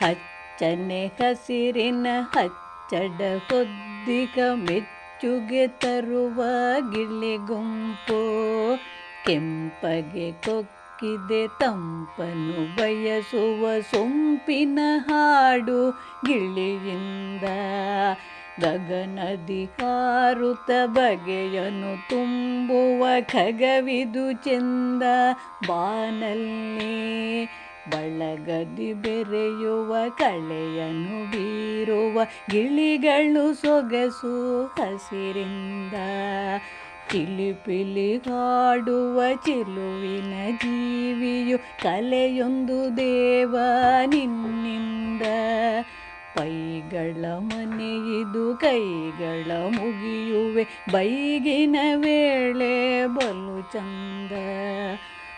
ಹಚ್ಚನೆ ಹಸಿರಿನ ಹಚ್ಚಡ ಹೊದ್ದಿಗ ಮೆಚ್ಚುಗೆ ತರುವ ಗಿಳಿಗುಂಪು ಕೆಂಪಗೆ ಕೊಕ್ಕಿದೆ ತಂಪನು ಬಯಸುವ ಸೊಂಪಿನ ಹಾಡು ಗಿಳಿಯಿಂದ. ಗಗನದಿ ಕಾರುತ ಬಗೆಯನು ತುಂಬುವ ಖಗವಿದು ಚೆಂದ. ಬಾನಲ್ಲಿ ಬಳಗದಿ ಬೆರೆಯುವ ಕಳೆಯನು ಬೀರುವ ಗಿಳಿಗಳು ಸೊಗಸು ಹಸಿರಿಂದ ಚಿಲಿಪಿಲಿ ಕಾಡುವ ಚಿಲುವಿನ ಜೀವಿಯು ಕಲೆಯೊಂದು ದೇವ ನಿನ್ನಿಂದ. ಪೈಗಳ ಮನೆಯಿದು ಕೈಗಳ ಮುಗಿಯುವೆ, ಬೈಗಿನ ವೇಳೆ ಬಲು ಚಂದ.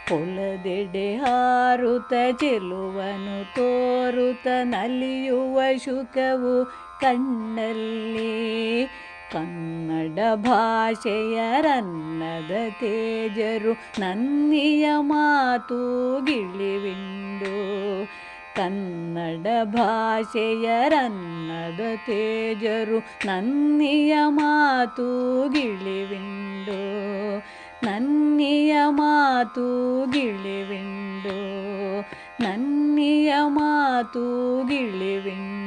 ಹೊಲದೆಡೆ ಹಾರುತ ಚೆಲುವನು ತೋರುತ ನಲಿಯುವ ಶುಕವು ಕಣ್ಣಲ್ಲಿ. ಕನ್ನಡ ಭಾಷೆಯ ರನ್ನದ ತೇಜರು ನನ್ನಿಯ ಮಾತು ಗಿಳಿವಿಂಡು. ಕನ್ನಡ ಭಾಷೆಯ ರನ್ನದ ತೇಜರು ನನ್ನಿಯ ಮಾತು ಗಿಳಿವಿಂಡು. ನನ್ನಿಯ ಮಾತು ಗಿಳಿವಿಂಡು ನನ್ನಿಯ ಮಾತು ಗಿಳಿವಿಂಡು.